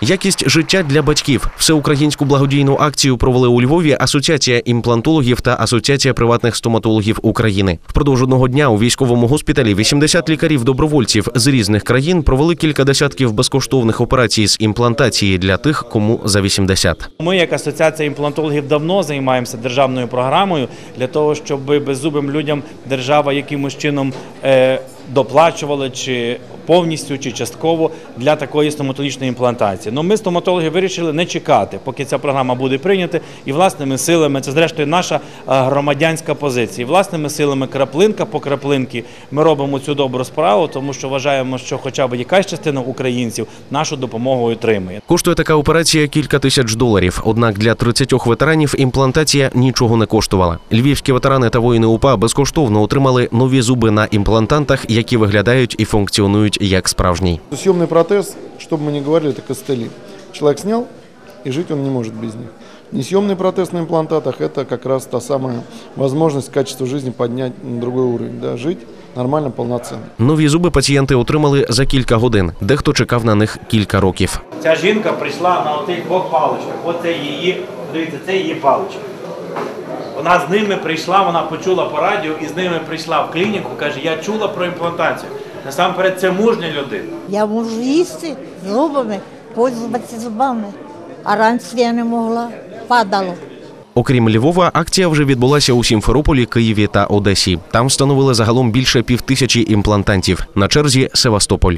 Якість життя для батьків. Всеукраїнську благодійну акцію провели у Львові Асоціація імплантологів та Асоціація приватних стоматологів України. Впродовж одного дня у військовому госпіталі 80 лікарів-добровольців з різних країн провели кілька десятків безкоштовних операцій з імплантації для тих, кому за 80. Ми, як асоціація імплантологів, давно займаємося державною програмою для того, щоб беззубим людям держава якимось чином е, доплачувала чи повністю чи частково для такої стоматологічної імплантації. Ну ми стоматологи вирішили не чекати, поки ця програма буде прийнята, і власними силами це зрештою наша е, громадянська позиція. І власними силами краплинка по краплинці ми робимо цю добру справу, тому що вважаємо, що хоча б якась частина українців нашу допомогу отримує. Коштує така операція кілька тисяч доларів. Однак для 30 ветеранів імплантація нічого не коштувала. Львівські ветерани та воїни УПА безкоштовно отримали нові зуби на імплантантах, які виглядають і функціонують як справжній. Съемный протез, чтобы мы не говорили, это костыли. Человек снял, и жить он не может без них. Несъемный протез на имплантатах – это как раз та самая возможность качество жизни поднять на другой уровень. Да, жить нормально, полноценно. Нові зуби пацієнти отримали за кілька годин. Дехто чекав на них кілька років. Ця жінка прийшла на отих двох паличках. Оце її, дивіться, це її паличка. Вона з ними прийшла, вона почула по радіо і з ними прийшла в клініку. Каже, я чула про імплантацію. Насамперед, це мужня людина. Я можу їсти зубами, пользуватися зубами. А раніше я не могла, падало. Окрім Львова, акція вже відбулася у Сімферополі, Києві та Одесі. Там встановили загалом більше півтисячі імплантантів. На черзі Севастополь.